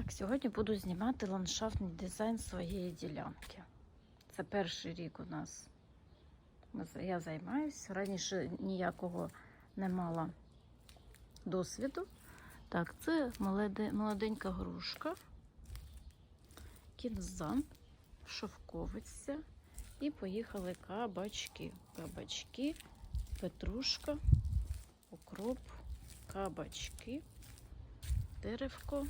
Так, сьогодні буду знімати ландшафтний дизайн своєї ділянки. Це перший рік у нас. Я займаюся. Раніше ніякого не мала досвіду. Так, це молоденька грушка, кінзан, шовковиця і поїхали кабачки. Кабачки, петрушка, укроп, кабачки, деревко,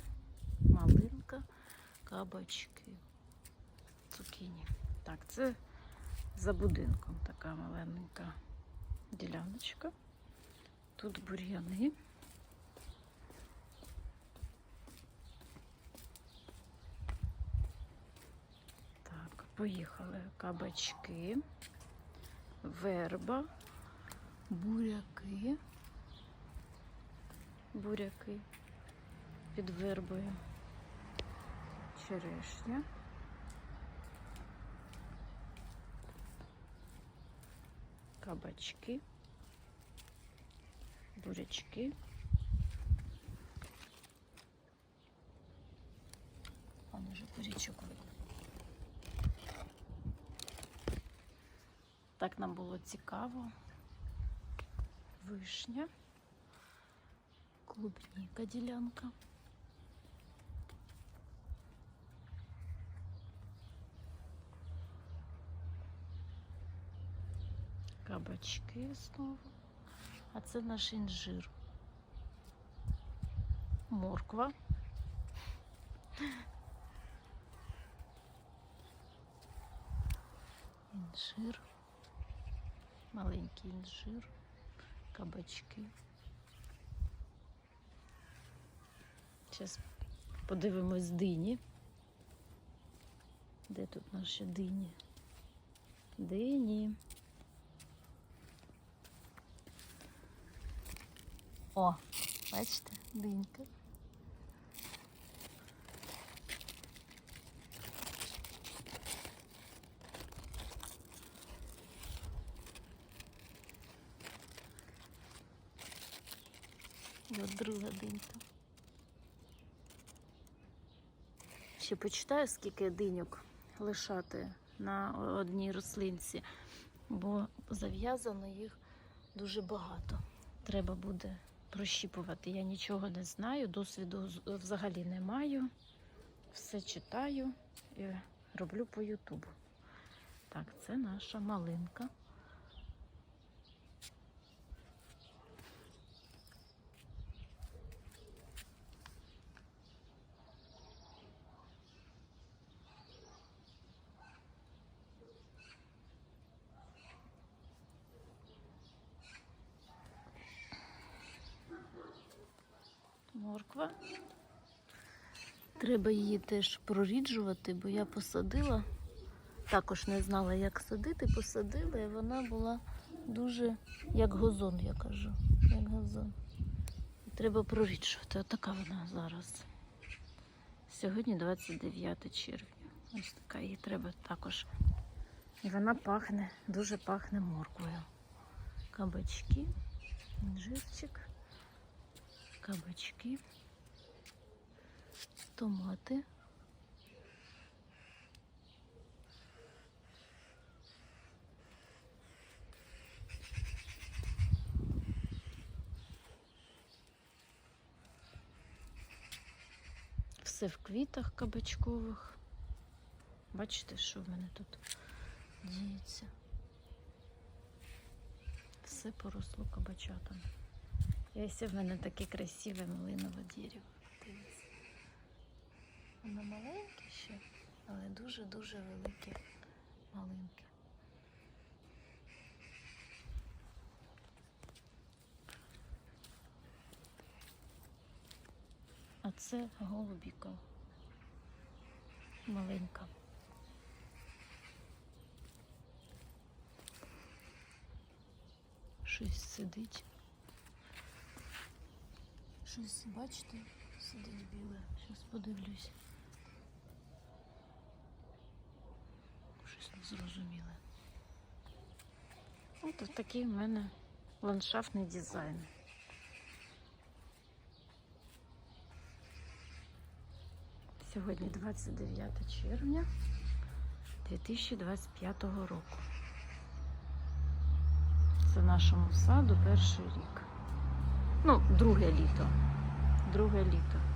малинка, кабачки, цукіні. Так, це за будинком така маленька діляночка. Тут бур'яни. Так, поїхали кабачки, верба, буряки, буряки під вербою, черешня. Кабачки, бурячки. Он уже бурячок видно. Так нам було цікаво. Вишня, клубніка ділянка. Кабачки знову. А це наш інжир. Морква. Інжир. Маленький інжир. Кабачки. Зараз подивимось дині. Де тут наші дині? Дині. О, бачите, динька. От друга динька. Ще почитаю, скільки диньок лишати на одній рослинці, бо зав'язано їх дуже багато. Треба буде прощіпувати. Я нічого не знаю, досвіду взагалі не маю. Все читаю і роблю по Ютубу. Так, це наша малинка. Морква. Треба її теж проріджувати, бо я посадила. Також не знала, як садити, посадила, і вона була дуже як газон, я кажу. Як газон. Треба проріджувати. Отака вона зараз. Сьогодні 29 червня. Ось така її треба також. І вона пахне, дуже пахне морквою. Кабачки, інжирчик, кабачки, томати. Все в квітах кабачкових. Бачите, що в мене тут діється? Все поросло кабачатами. І ось в мене таке красиве малинове дерево. Дивіться. Воно маленьке ще, але дуже-дуже велике малинки. А це голубіка. Маленька. Щось сидить. Щось, бачите, сидить біле. Зараз подивлюсь. Щось незрозуміле. От такий в мене ландшафтний дизайн. Сьогодні 29 червня 2025 року. Це нашому саду перший рік. Ну, друге літо. Друге літо.